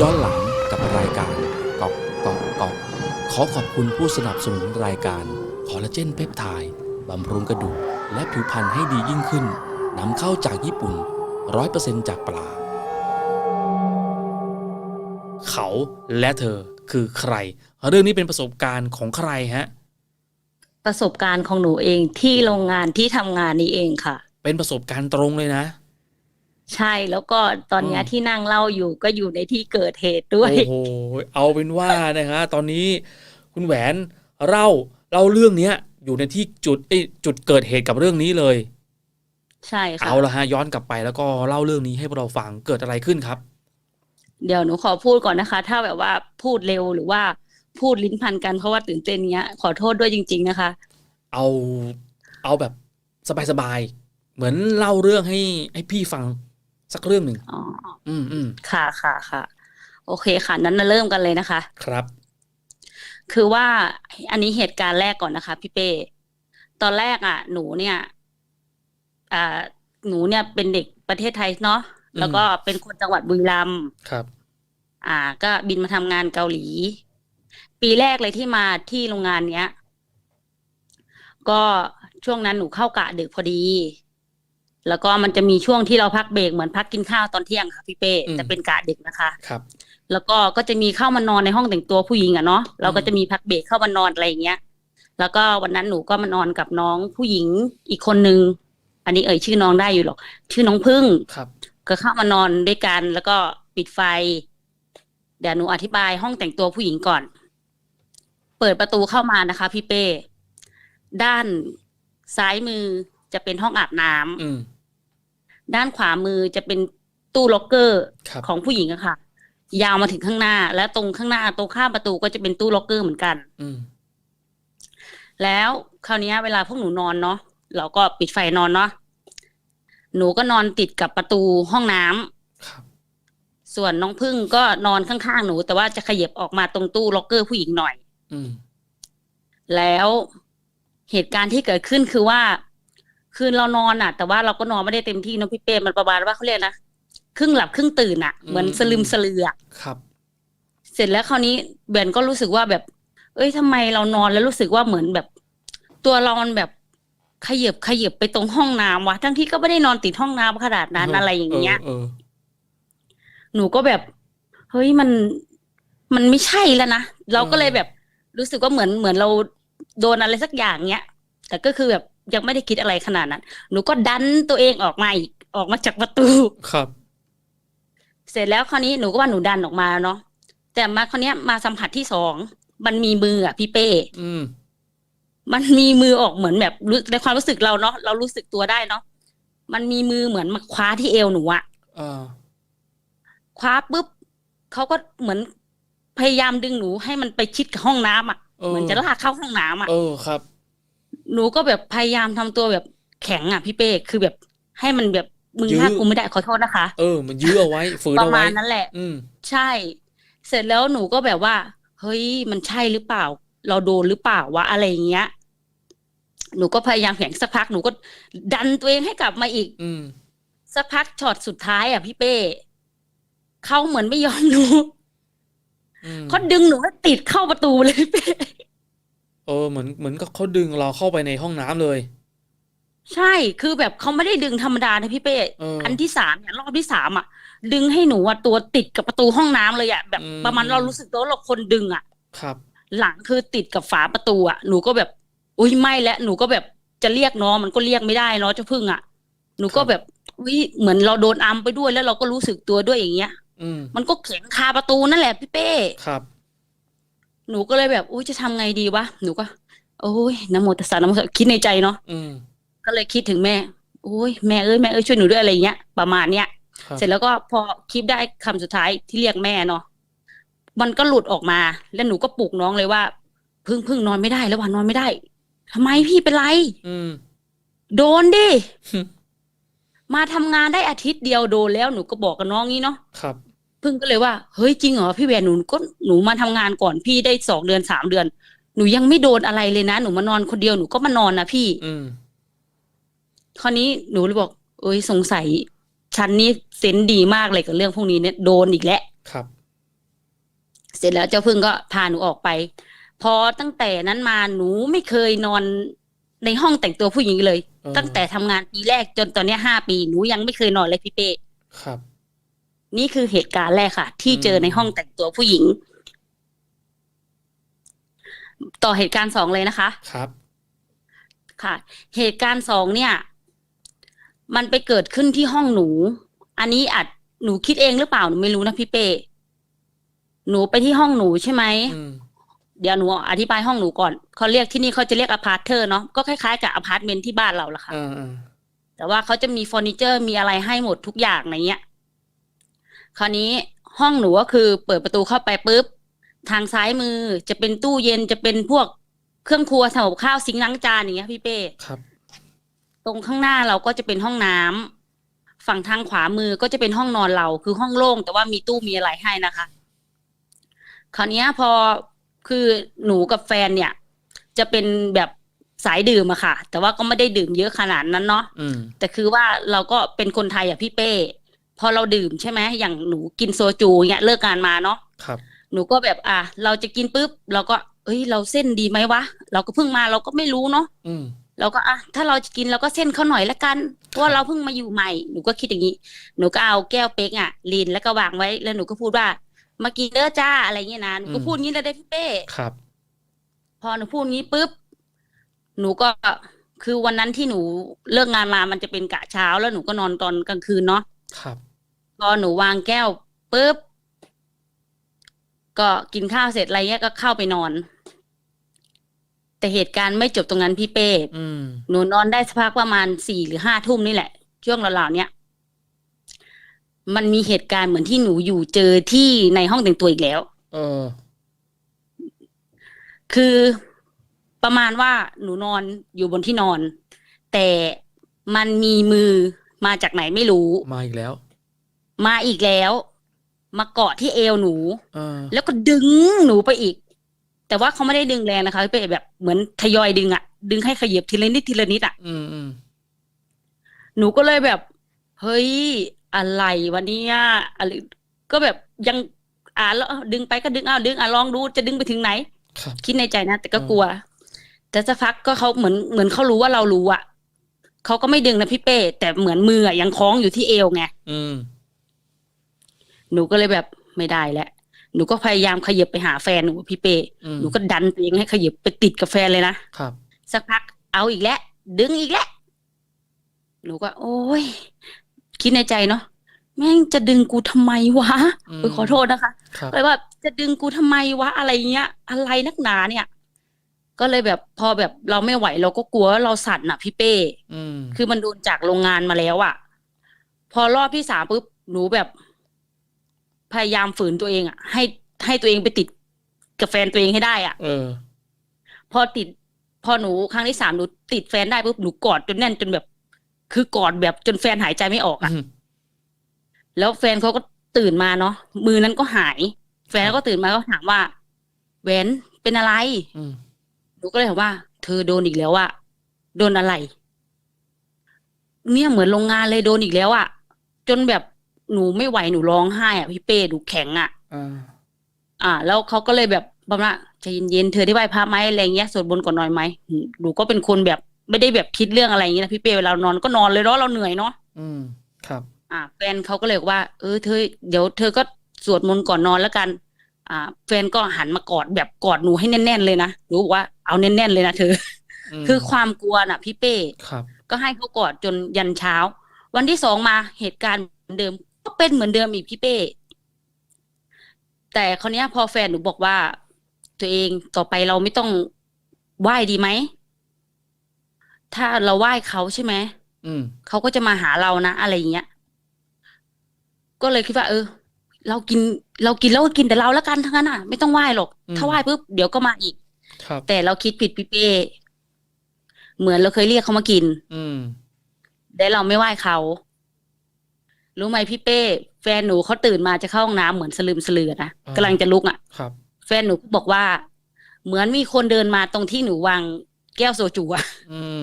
ย้อนหลังกับรายการกอกกอกกอกขอขอบคุณผู้สนับสนุนรายการคอลลาเจนเพปไทด์บำรุงกระดูกและผิวพรรณให้ดียิ่งขึ้นนำเข้าจากญี่ปุ่น 100%จากปลา เขาและเธอคือใคร เรื่องนี้เป็นประสบการณ์ของใครฮะ ประสบการณ์ของหนูเองที่โรงงานที่ทำงานนี้เองค่ะ เป็นประสบการณ์ตรงเลยนะ ใช่แล้วก็ตอนเนี้ยอืมที่นั่งเล่าอยู่ก็อยู่ในที่เกิดเหตุด้วย โอ้โหเอาเป็นว่านะฮะตอนนี้คุณแหวนเล่าเล่าเรื่องเนี้ย อยู่ในที่จุดเอ้ยจุดเกิดเหตุกับเรื่องนี้เลย ใช่ค่ะเอาละฮะย้อนกลับไปแล้วก็เล่าเรื่องนี้ให้พวกเราฟังเกิดอะไรขึ้นครับ เดี๋ยวหนูขอพูดก่อนนะคะ ถ้าแบบว่าพูดเร็วหรือว่าพูดลิ้นพันกันเพราะว่าตื่นเต้นเนี้ย ขอโทษด้วยจริง ๆนะคะ เอาเอาแบบสบายๆเหมือนเล่าเรื่องให้ให้พี่ฟัง สักเรื่องหนึ่งอ๋ออืมอืมค่ะค่ะค่ะ โอเคค่ะ นั้นมาเริ่มกันเลยนะคะ ครับ คือว่าอันนี้เหตุการณ์แรกก่อนนะคะ พี่เป้ตอนแรกอะ หนูเนี่ย อ่า หนูเนี่ยเป็นเด็กประเทศไทยเนาะอืมแล้วก็เป็นคนจังหวัดบุรีรัมย์ครับ อ่า ก็บินมาทำงานเกาหลี ปีแรกเลยที่มาที่โรงงานเนี้ย ก็ช่วงนั้นหนูเข้ากะดึกพอดี แล้วก็มันจะมีช่วงที่เราพักเบรกเหมือนพักกินข้าวตอนเที่ยงค่ะพี่เป้อืมจะเป็นกะดึกนะคะครับแล้วก็ก็จะมีเข้ามานอนในห้องแต่งตัวผู้หญิงอะเนาะเราก็จะมีพักเบรกเข้ามานอนอะไรอย่างเงี้ย แล้วก็วันนั้นหนูก็มานอนกับน้องผู้หญิงอีกคนนึงอันนี้เอ่ยชื่อน้องได้อยู่หรอก ชื่อน้องพึ่งครับ ก็เข้ามานอนด้วยกันแล้วก็ปิดไฟ เดี๋ยวหนูอธิบายห้องแต่งตัวผู้หญิงก่อน เปิดประตูเข้ามานะคะ พี่เป้ด้านซ้ายมือ จะเป็นห้องอาบน้ำอืมด้านขวามือจะเป็นตู้ล็อกเกอร์ครับของผู้หญิงอะค่ะ ยาวมาถึงข้างหน้า และตรงข้างหน้าตรงข้ามประตูก็จะเป็นตู้ล็อกเกอร์เหมือนกัน อืมแล้วคราวเนี้ยเวลาพวกหนูนอนเนาะเราก็ปิดไฟนอนเนาะหนูก็นอนติดกับประตูห้องน้ำครับส่วนน้องพึ่งก็นอนข้างๆหนู แต่ว่าจะขยับออกมาตรงตู้ล็อกเกอร์ผู้หญิงหน่อย อืมแล้วเหตุการณ์ที่เกิดขึ้นคือว่า คืนเรานอนอะ แต่ว่าเราก็นอนไม่ได้เต็มที่เนอะพี่เป้มันประมาณว่าเขาเรียกนะครึ่งหลับครึ่งตื่นอะ เหมือนสลืมสลืออะครับ เสร็จแล้วคราวนี้แบนก็รู้สึกว่าแบบ เอ้ยทำไมเรานอนแล้วรู้สึกว่าเหมือนแบบ ตัวเรามันแบบขยับขยับไปตรงห้องน้ำวะทั้งที่ก็ไม่ได้นอนติดห้องน้ำขนาดนั้นอะไรอย่างเงี้ยเออหนูก็แบบเฮ้ยมันมันไม่ใช่แล้วนะเราก็เลยแบบรู้สึกว่าเหมือนเหมือนเราโดนอะไรสักอย่างเนี้ยแต่ก็คือแบบ ยังไม่ได้คิดอะไรขนาดนั้น หนูก็ดันตัวเองออกมาอีกออกมาจากประตู ครับ เสร็จแล้วคราวนี้หนูก็ว่าหนูดันออกมาเนาะแต่มาคราวเนี้ยมาสัมผัสที่สองมันมีมืออะพี่เป้ อืม มันมีมือออกเหมือนแบบรู้ในความรู้สึกเราเนาะเรารู้สึกตัวได้เนาะมันมีมือเหมือนมาคว้าที่เอวหนูอะเออ คว้าปุ๊บเขาก็เหมือนพยายามดึงหนูให้มันไปชิดกับห้องน้ำอะเออ เหมือนจะลากเข้าห้องน้ำอะเออครับ หนูก็แบบพยายามทำตัวแบบแข็งอะพี่เป้คือแบบให้มันแบบมึงยื้อลากกูไม่ได้ขอโทษนะคะ เออ มันยื้อเอาไว้ ฝืนประเอามาไว้ณนั้นแหละ อืม ใช่ เสร็จแล้วหนูก็แบบว่า เฮ้ยมันใช่หรือเปล่า เราโดนหรือเปล่าวะอะไรอย่างเงี้ย หนูก็พยายามแข็งสักพักหนูก็ดันตัวเองให้กลับมาอีก อืม สักพักช็อตสุดท้ายอะพี่เป้เขาเหมือนไม่ยอมหนูอืมเขาดึงหนูให้ติดเข้าประตูเลยพี่เป้เออเหมือนเหมือนกับเขาดึงเราเข้าไปในห้องน้ำเลย ใช่คือแบบเขาไม่ได้ดึงธรรมดานะพี่เป้เอออัอันที่สามเนี่ยรอบที่สามอะ ดึงให้หนูอะตัวติดกับประตูห้องน้ำเลยอะแบบอืม ประมาณเรารู้สึกตัวว่าเราคนดึงอะ ครับ หลังคือติดกับฝาประตูอะหนูก็แบบ อุ้ยไม่แล้วหนูก็แบบจะเรียกน้องมันก็เรียกไม่ได้เนาะเจ้าพึ่งอะหนูก็แบบอุ้ยเหมือนเราโดนอัมไปด้วยแล้วเราก็รู้สึกตัวด้วยอย่างเงี้ย อืมมันก็แข็งคาประตูนั่นแหละพี่เป้ ครับ หนูก็เลยแบบอุ้ยจะทำไงดีวะหนูก็ โอ้ยนะโมตัสสะนะโมตัสสะคิดในใจเนาะอืม ก็เลยคิดถึงแม่โอ้ยแม่เอ้ยแม่เอ้ยช่วยหนูด้วยอะไรอย่างเงี้ยประมาณเนี้ย ครับ เสร็จแล้วก็พอคลิปได้คำสุดท้ายที่เรียกแม่เนาะมันก็หลุดออกมา แล้วหนูก็ปลุกน้องเลยว่าพึ่งพึ่งนอนไม่ได้แล้ววันนอนไม่ได้ทำไมพี่เป็นไร อืม โดนดิฮึมาทำงานได้อาทิตย์เดียวโดนแล้วหนูก็บอกกับน้องงี้เนาะ ครับ พึ่งก็เลยว่าเฮ้ยจริงเหรอพี่แหวนหนูก็หนูมาทำงานก่อนพี่ได้สองเดือนสามเดือน หนูยังไม่โดนอะไรเลยนะหนูมานอนคนเดียวหนูก็มานอนนะพี่ อืมคราวนี้หนูเลยบอก เอ้ยสงสัยฉันนี่เซนส์ดีมากเลยกับเรื่องพวกนี้เนี่ยโดนอีกแล้วครับ เสร็จแล้วเจ้าพึ่งก็พาหนูออกไป พอตั้งแต่นั้นมาหนูไม่เคยนอนในห้องแต่งตัวผู้หญิงเลยเออตั้งแต่ทำงานปีแรกจนตอนเนี้ยห้าปี หนูยังไม่เคยนอนเลยพี่เป้ครับ นี่คือเหตุการณ์แรกค่ะ ที่เจอในห้องแต่งตัวผู้หญิง ต่อเหตุการณ์สองเลยนะคะ ครับ ค่ะ เหตุการณ์สองเนี่ย มันไปเกิดขึ้นที่ห้องหนู อันนี้อาจหนูคิดเองหรือเปล่าหนูไม่รู้นะพี่เป้หนูไปที่ห้องหนูใช่ไหมอืมเดี๋ยวหนูอธิบายห้องหนูก่อนเขาเรียกที่นี่เขาจะเรียกอพาร์ตเทอร์เนาะก็คล้ายๆกับอพาร์ตเมนต์ที่บ้านเราละค่ะอ่าอ่าแต่ว่าเขาจะมีเฟอร์นิเจอร์มีอะไรให้หมดทุกอย่างในเนี้ย คราวนี้ห้องหนูก็คือเปิดประตูเข้าไปปุ๊บ ทางซ้ายมือจะเป็นตู้เย็นจะเป็นพวกเครื่องครัวทำกับข้าวซิงค์ล้างจานอย่างเงี้ยพี่เป้ครับ ตรงข้างหน้าเราก็จะเป็นห้องน้ำฝั่งทางขวามือก็จะเป็นห้องนอนเราคือห้องโล่งแต่ว่ามีตู้มีอะไรให้นะคะ คราวเนี้ยพอคือหนูกับแฟนเนี่ย จะเป็นแบบสายดื่มอะค่ะ แต่ว่าก็ไม่ได้ดื่มเยอะขนาดนั้นเนาะอืมแต่คือว่าเราก็เป็นคนไทยอะพี่เป้ พอเราดื่มใช่ไหมอย่างหนูกินโซจูเงี้ยเลิกงานมาเนาะครับ หนูก็แบบอะเราจะกินปุ๊บเราก็ เอ้ย เราเส้นดีไหมวะ เราก็เพิ่งมาเราก็ไม่รู้เนาะอืมเราก็อะถ้าเราจะกินเราก็เส้นเขาหน่อยละกันเพราะว่าเราเพิ่งมาอยู่ใหม่หนูก็คิดอย่างนี้ หนูก็เอาแก้วเป๊กอะลีนแล้วก็วางไว้แล้วหนูก็พูดว่ามากินเด้อจ้าอะไรเงี้ยนะหนูก็อืมพูดงี้เลยได้พี่เป้ครับ พอหนูพูดงี้ปุ๊บหนูก็คือวันนั้นที่หนูเลิกงานมามันจะเป็นกะเช้าแล้วหนูก็นอนตอนกลางคืนเนาะครับ พอหนูวางแก้วปุ๊บก็กินข้าวเสร็จอะไรเงี้ยก็เข้าไปนอน แต่เหตุการณ์ไม่จบตรงนั้นพี่เป้อืมหนูนอนได้สักพักประมาณสี่หรือห้าทุ่มนี่แหละ ช่วงราวๆเนี้ยมันมีเหตุการณ์เหมือนที่หนูอยู่เจอที่ในห้องแต่งตัวอีกแล้ว เออ คือประมาณว่าหนูนอนอยู่บนที่นอน แต่มันมีมือมาจากไหนไม่รู้ มาอีกแล้ว มาอีกแล้ว มาเกาะที่เอวหนู เออแล้วก็ดึงหนูไปอีก แต่ว่าเขาไม่ได้ดึงแรงนะคะพี่เป้แบบเหมือนทยอยดึงอะดึงให้ขยับทีละนิดทีละนิดอะอืมอืมหนูก็เลยแบบ เฮ้ย อะไรวันนี้อะไรก็แบบยังอ่านแล้วเอ้าดึงไปก็ดึงอ้าวดึงอะลองดูจะดึงไปถึงไหน ครับ คิดในใจนะ แต่ก็อืมกลัว แต่สักพักก็เขาเหมือนเหมือนเขารู้ว่าเรารู้อะเขาก็ไม่ดึงนะพี่เป้แต่เหมือนมืออะยังคล้องอยู่ที่เอวไง อืม หนูก็เลยแบบไม่ได้แล้วหนูก็พยายามขยับไปหาแฟนหนูพี่เป้อืมหนูก็ดันตัวเองให้ขยับไปติดกับแฟนเลยนะครับ สักพักเอาอีกแล้วดึงอีกแล้วหนูก็ โอ้ยคิดในใจเนาะแม่งจะดึงกูทำไมวะอืมเออขอโทษนะคะครับเลยว่าจะดึงกูทำไมวะอะไรเงี้ย อะไรนักหนาเนี่ย ก็เลยแบบพอแบบเราไม่ไหวเราก็กลัวว่าเราสั่นอะพี่เป้อืมคือมันโดนจากโรงงานมาแล้วอะ พอรอบที่สามปุ๊บหนูแบบ พยายามฝืนตัวเองอะ ให้ให้ตัวเองไปติดกับแฟนตัวเองให้ได้อะ เออ พอติด พอหนูครั้งที่สามหนูติดแฟนได้ปุ๊บหนูกอดจนแน่นจนแบบ คือกอดแบบจนแฟนหายใจไม่ออกอะอืมแล้วแฟนเขาก็ตื่นมาเนาะมือนั้นก็หาย แฟนก็ตื่นมาก็ถามว่าแหวนเป็นอะไรอืมหนูก็เลยถามว่า เธอโดนอีกแล้วอะโดนอะไร เนี่ยเหมือนโรงงานเลยโดนอีกแล้วอะจนแบบ หนูไม่ไหวหนูร้องไห้อะพี่เป้หนูแข็งอะอ่าอ่า แล้วเขาก็เลยแบบประมาณว่าใจเย็นๆเธอได้ไหว้พระไหมอะไรเงี้ยสวดมนต์ก่อนนอนไหมหนูก็เป็นคนแบบไม่ได้แบบคิดเรื่องอะไรอย่างเงี้ยนะพี่เป้เวลานอนก็นอนเลยเนาะเราเหนื่อยเนาะอืมครับ อ่า แฟนเขาก็เลยบอกว่า เออเธอเดี๋ยวเธอก็สวดมนต์ก่อนนอนแล้วกัน อ่า แฟนก็หันมากอดแบบกอดหนูให้แน่น ๆ เลยนะหนูบอกว่าเอาแน่นๆเลยนะเธอมคือความกลัวน่ะ พี่เป้ครับ ก็ให้เขากอดจนยันเช้า วันที่สองมาเหตุการณ์เหมือนเดิม ก็เป็นเหมือนเดิมอีกพี่เป้ แต่คราวเนี้ยพอแฟนหนูบอกว่า ตัวเองต่อไปเราไม่ต้องไหว้ดีไหม ถ้าเราไหว้เขาใช่ไหมอืมเขาก็จะมาหาเรานะ อะไรอย่างเงี้ย ก็เลยคิดว่า เออ เรากิน เรากินแล้วก็กินแต่เราแล้วกันทั้งนั้นอะ ไม่ต้องไหว้หรอกอืมถ้าไหว้ปุ๊บเดี๋ยวก็มาอีกครับแต่เราคิดผิดพี่เป้เหมือนเราเคยเรียกเขามากิน อืมแต่เราไม่ไหว้เขา รู้ไหมพี่เป้ แฟนหนูเขาตื่นมาจะเข้าห้องน้ำเหมือนสลืมสลือนะอ่ากำลังจะลุกอะครับ แฟนหนูบอกว่า เหมือนมีคนเดินมาตรงที่หนูวางแก้วโซจูอะอืม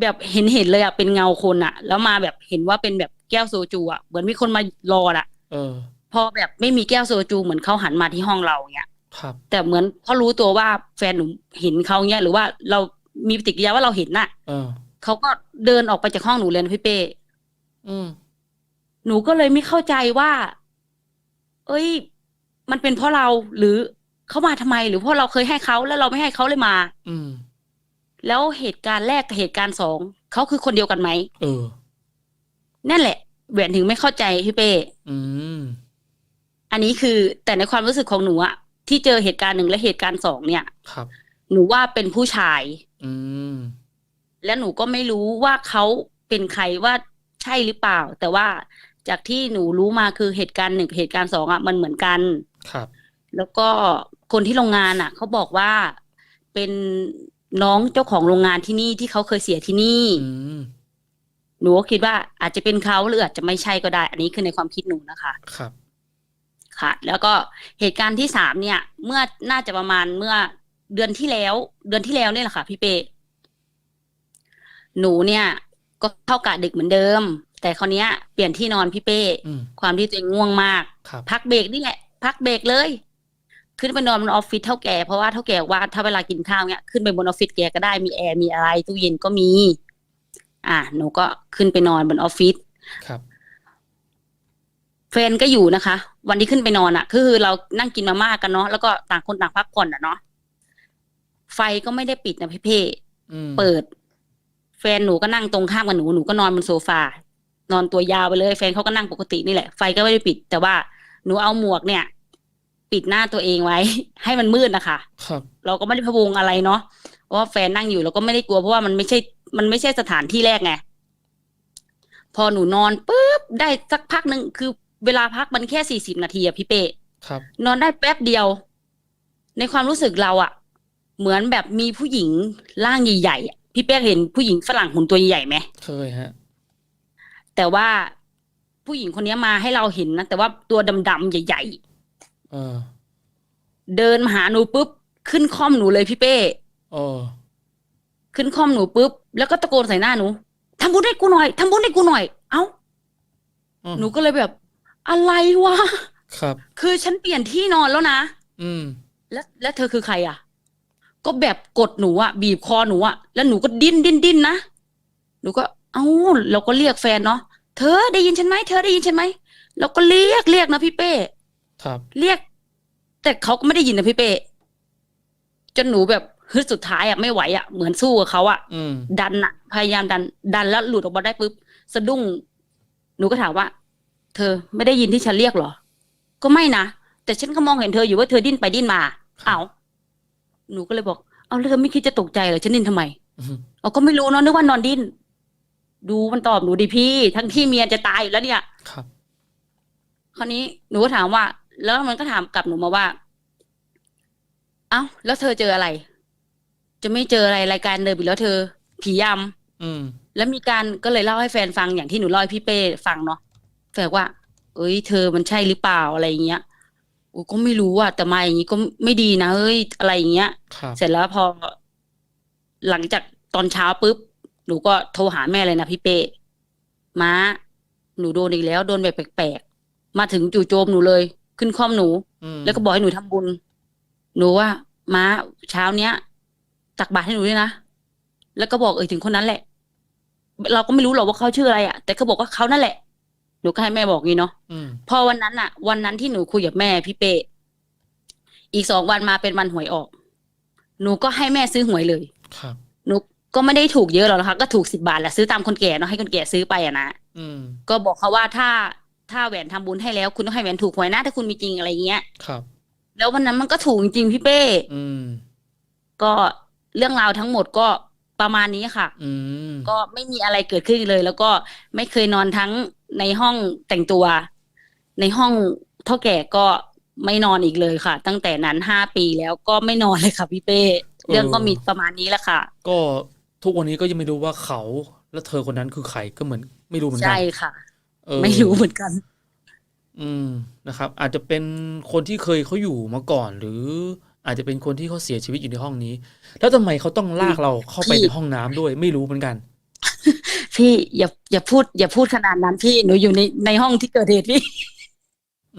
แบบเห็นเห็นเลยอะเป็นเงาคนอะแล้วมาแบบเห็นว่าเป็นแบบแก้วโซจูอะเหมือนมีคนมารออะเออพอแบบไม่มีแก้วโซจูเหมือนเขาหันมาที่ห้องเราเงี้ยครับ แต่เหมือนเขารู้ตัวว่าแฟนหนูเห็นเขาเงี้ยหรือว่าเรามีปฏิกิริยาว่าเราเห็นน่ะเออเขาก็เดินออกไปจากห้องหนูเลยนะพี่เป้ อืม หนูก็เลยไม่เข้าใจว่า เอ้ย มันเป็นเพราะเราหรือเขามาทำไม หรือเพราะเราเคยให้เขาแล้วเราไม่ให้เขาเลยมา อืม แล้วเหตุการณ์แรกกับเหตุการณ์สองเขาคือคนเดียวกันไหมเออ นั่นแหละแหวนถึงไม่เข้าใจพี่เป้ อืม อันนี้คือแต่ในความรู้สึกของหนูอะที่เจอเหตุการณ์หนึ่งและเหตุการณ์สองเนี่ย ครับ หนูว่าเป็นผู้ชาย อืม และหนูก็ไม่รู้ว่าเขาเป็นใครว่า ใช่หรือเปล่า แต่ว่าจากที่หนูรู้มาคือเหตุการณ์หนึ่งกับเหตุการณ์สองอะมันเหมือนกันครับ แล้วก็คนที่โรงงานอะเขาบอกว่าเป็นน้องเจ้าของโรงงานที่นี่ที่เขาเคยเสียที่นี่อืมหนูก็คิดว่าอาจจะเป็นเขาหรืออาจจะไม่ใช่ก็ได้ อันนี้คือในความคิดหนูนะคะครับ ค่ะ แล้วก็เหตุการณ์ที่สามเนี่ย เมื่อน่าจะประมาณเมื่อเดือนที่แล้ว เดือนที่แล้วเนี่ยแหละค่ะ พี่เป้หนูเนี่ย ก็เข้ากะดึกเหมือนเดิม แต่คราวเนี้ยเปลี่ยนที่นอนพี่เป้อืมความที่ตัวเองง่วงมากครับพักเบรกนี่แหละ พักเบรกเลย ขึ้นไปนอนบนออฟฟิศเท่าแก่เพราะว่าเท่าแก่ว่าถ้าเวลากินข้าวเนี้ยขึ้นไปบนออฟฟิศแกก็ได้มีแอร์มีอะไรตู้เย็นก็มี อะหนูก็ขึ้นไปนอนบนออฟฟิศครับแฟนก็อยู่นะคะ วันที่ขึ้นไปนอนอะ คือเรานั่งกินมาม่ากันเนาะแล้วก็ต่างคนต่างพักผ่อนอะเนาะไฟก็ไม่ได้ปิดนะพี่เพ่อืมเปิด แฟนหนูก็นั่งตรงข้ามกับหนูหนูก็นอนบนโซฟานอนตัวยาวไปเลย แฟนเขาก็นั่งปกตินี่แหละ ไฟก็ไม่ได้ปิด แต่ว่าหนูเอาหมวกเนี่ย ปิดหน้าตัวเองไว้ ให้มันมืดนะคะครับเราก็ไม่ได้พะวงอะไรเนาะเพราะว่าแฟนนั่งอยู่เราก็ไม่ได้กลัวเพราะว่ามันไม่ใช่ มันไม่ใช่สถานที่แรกไงพอหนูนอนปุ๊บได้สักพักหนึ่งคือเวลาพักมันแค่สี่สิบนาทีอะพี่เป้ครับ นอนได้แป๊บเดียว ในความรู้สึกเราอะเหมือนแบบมีผู้หญิงร่างใหญ่ๆอะ พี่เป้เห็นผู้หญิงฝรั่งหุ่นตัวใหญ่ๆไหมเคยฮะ แต่ว่าผู้หญิงคนนี้มาให้เราเห็นนะแต่ว่าตัวดำๆใหญ่เออๆเดินมาหาหนูปุ๊บขึ้นคล่อมหนูเลยพี่เป้เออ ขึ้นคล่อมหนูปุ๊บแล้วก็ตะโกนใส่หน้าหนูทำบุญให้กูหน่อยทำบุญให้กูหน่อย เอ้าอืมหนูก็เลยแบบ อะไรวะ ครับ คือฉันเปลี่ยนที่นอนแล้วนะ อืม แล้ว แล้วเธอคือใครอะ ก็แบบกดหนูอะบีบคอหนูอะแล้วหนูก็ดิ้นดิ้นดิ้นนะหนูก็ เอ้าเราก็เรียกแฟนเนาะเธอได้ยินฉันไหมเธอได้ยินฉันไหมเราก็เรียกเรียกนะพี่เป้ครับ เรียก แต่เขาก็ไม่ได้ยินนะพี่เป้จนหนูแบบฮึดสุดท้ายอะไม่ไหวอะเหมือนสู้กับเขาอะอืมดันอะพยายามดัน ดันแล้วหลุดออกมาได้ปุ๊บสะดุ้ง หนูก็ถามว่า เธอไม่ได้ยินที่ฉันเรียกเหรอ ก็ไม่นะแต่ฉันก็มองเห็นเธออยู่ว่าเธอดิ้นไปดิ้นมาเอา หนูก็เลยบอก เอาแล้วเธอไม่คิดจะตกใจเหรอฉันดิ้นทำไมอืมเอาก็ไม่รู้เนอะนึกว่านอนดิ้น ดูมันตอบหนูดิพี่ ทั้งที่เมียจะตายอยู่แล้วเนี่ย ครับ คราวนี้หนูก็ถามว่า แล้วมันก็ถามกลับหนูมาว่า เอ้าแล้วเธอเจออะไร จะไม่เจออะไรรายการเดิมอีกแล้วเธอ ผียำอืมแล้วมีการก็เลยเล่าให้แฟนฟังอย่างที่หนูเล่าให้พี่เป้ฟังเนาะแฟนว่า เอ้ย เธอมันใช่หรือเปล่าอะไรอย่างเงี้ย โอ้ก็ไม่รู้อะแต่มาอย่างงี้ก็ไม่ดีนะเฮ้ยอะไรอย่างเงี้ย ครับ เสร็จแล้วพอ หลังจากตอนเช้าปุ๊บหนูก็โทรหาแม่เลยนะพี่เป้ม้า หนูโดนอีกแล้ว โดนแบบแปลกๆมาถึงจู่โจมหนูเลย ขึ้นคล่อมหนู อืมแล้วก็บอกให้หนูทำบุญ หนูว่า ม้าเช้าเนี้ยตักบาตรให้หนูด้วยนะ แล้วก็บอกเอ่ยถึงคนนั้นแหละ เราก็ไม่รู้หรอกว่าเขาชื่ออะไรอะแต่ก็บอกว่าเขานั่นแหละ หนูก็ให้แม่บอกงี้เนาะอืมพอวันนั้นอะวันนั้นที่หนูคุยกับแม่พี่เป้อีกสองวันมาเป็นวันหวยออก หนูก็ให้แม่ซื้อหวยเลยครับหนูก็ไม่ได้ถูกเยอะหรอกนะคะก็ถูกสิบาทแหละซื้อตามคนแก่เนาะให้คนแก่ซื้อไปอะนะอืมก็บอกเขาว่าถ้าถ้าแหวนทำบุญให้แล้ว คุณต้องให้แหวนถูกหวยนะถ้าคุณมีจริงอะไรเงี้ยครับ แล้ววันนั้นมันก็ถูกจริงๆพี่เป้อืมก็เรื่องราวทั้งหมดก็ประมาณนี้ค่ะอืมก็ไม่มีอะไรเกิดขึ้นเลย แล้วก็ไม่เคยนอนทั้ง ในห้องแต่งตัว ในห้องเท่าแก่ก็ไม่นอนอีกเลยค่ะ ตั้งแต่นั้นห้าปีแล้วก็ไม่นอนเลยค่ะพี่เป้เรื่องก็มีประมาณนี้แหละค่ะ ก็ทุกวันนี้ก็ยังไม่รู้ว่าเขาและเธอคนนั้นคือใครก็เหมือน ไม่รู้เหมือนกัใช่ค่ะเออไม่รู้เหมือนกัน อืมนะครับ อาจจะเป็นคนที่เคยเขาอยู่มาก่อน หรืออาจจะเป็นคนที่เขาเสียชีวิตอยู่ในห้องนี้ แล้วทำไมเขาต้องลากเราเข้าไปพี่ในห้องน้ำด้วย ไม่รู้เหมือนกัน พี่อย่าอย่าพูด อย่าพูดขนาดนั้นพี่หนูอยู่ในในห้องที่เกิดเหตุพี่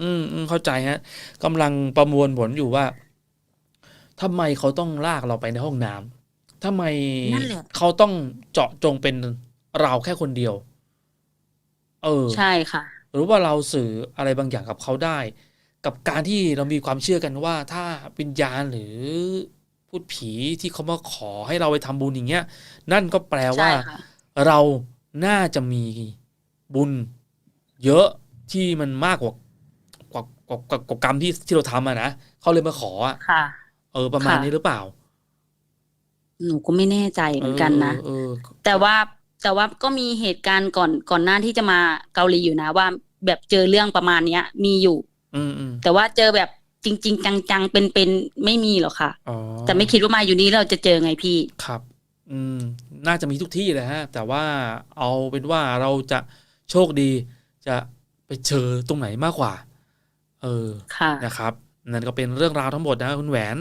อืมอืมเข้าใจฮะกำลังประมวลผลอยู่ว่าทำไมเขาต้องลากเราไปในห้องน้ำทำไมนั่นแหละเขาต้องเจาะจงเป็นเราแค่คนเดียว เออ ใช่ค่ะ หรือว่าเราสื่ออะไรบางอย่างกับเขาได้ กับการที่เรามีความเชื่อกันว่า ถ้าวิญญาณหรือพูดผีที่เขามาขอให้เราไปทำบุญอย่างเงี้ย นั่นก็แปลว่าใช่ค่ะเรา น่าจะมีบุญเยอะที่มันมากกว่ากว่ากว่ากว่ากว่ากรรมที่ที่เราทำอะนะเขาเลยมาขออะค่ะ เออ ประมาณค่ะ นี้หรือเปล่า หนูก็ไม่แน่ใจเหมือนกันนะ เออเออ แต่ว่าแต่ว่าก็มีเหตุการณ์ก่อนก่อนหน้าที่จะมาเกาหลีอยู่นะว่า แบบเจอเรื่องประมาณเนี้ย มีอยู่ อืมอืมแต่ว่าเจอแบบจริง ๆ จังๆเป็นๆไม่มีหรอกค่ะ อ๋อแต่ไม่คิดว่ามาอยู่นี้เราจะเจอไงพี่ ครับ อืมน่าจะมีทุกที่เลยฮะ แต่ว่าเอาเป็นว่าเราจะโชคดีจะไปเจอตรงไหนมากกว่า เออค่ะนะครับ นั่นก็เป็นเรื่องราวทั้งหมดนะคุณแหวน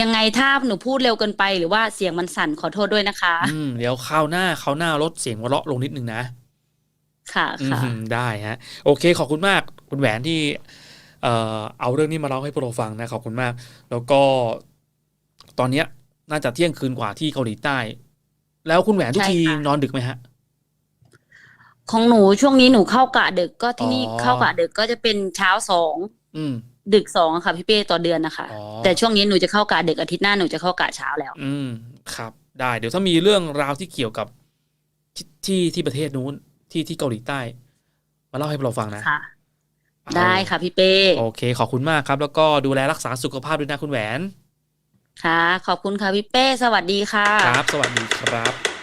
ยังไงถ้าหนูพูดเร็วเกินไปหรือว่าเสียงมันสั่นขอโทษด้วยนะคะ อืมเดี๋ยวคราวหน้าคราวหน้าลดเสียงหัวเราะลงนิดนึงนะ ค่ะค่ะอืมได้ฮะ โอเค ขอบคุณมากคุณแหวนที่ เอ่อเอาเรื่องนี้มาเล่าให้พวกเราฟังนะขอบคุณมาก แล้วก็ตอนเนี้ย น่าจะเที่ยงคืนกว่าที่เกาหลีใต้ แล้วคุณแหวนทุกใช่ทีค่ะนอนดึกไหมฮะ ของหนูช่วงนี้หนูเข้ากะดึกก็ที่นี่อ๋อเข้ากะดึกก็จะเป็นเช้าสองอืมดึกสองค่ะพี่เป้ต่อเดือนนะคะอ๋อแต่ช่วงนี้หนูจะเข้ากะดึกอาทิตย์หน้าหนูจะเข้ากะเช้าแล้ว อืมครับ ได้ เดี๋ยวถ้ามีเรื่องราวที่เกี่ยวกับที่ที่ที่ประเทศนู้นที่ที่เกาหลีใต้ มาเล่าให้พวกเราฟังนะค่ะได้ค่ะพี่เป้ โอเค ขอบคุณมากครับ แล้วก็ดูแลรักษาสุขภาพด้วยนะคุณแหวน ค่ะ ขอบคุณค่ะพี่เป้ สวัสดีค่ะ ครับ สวัสดีครับ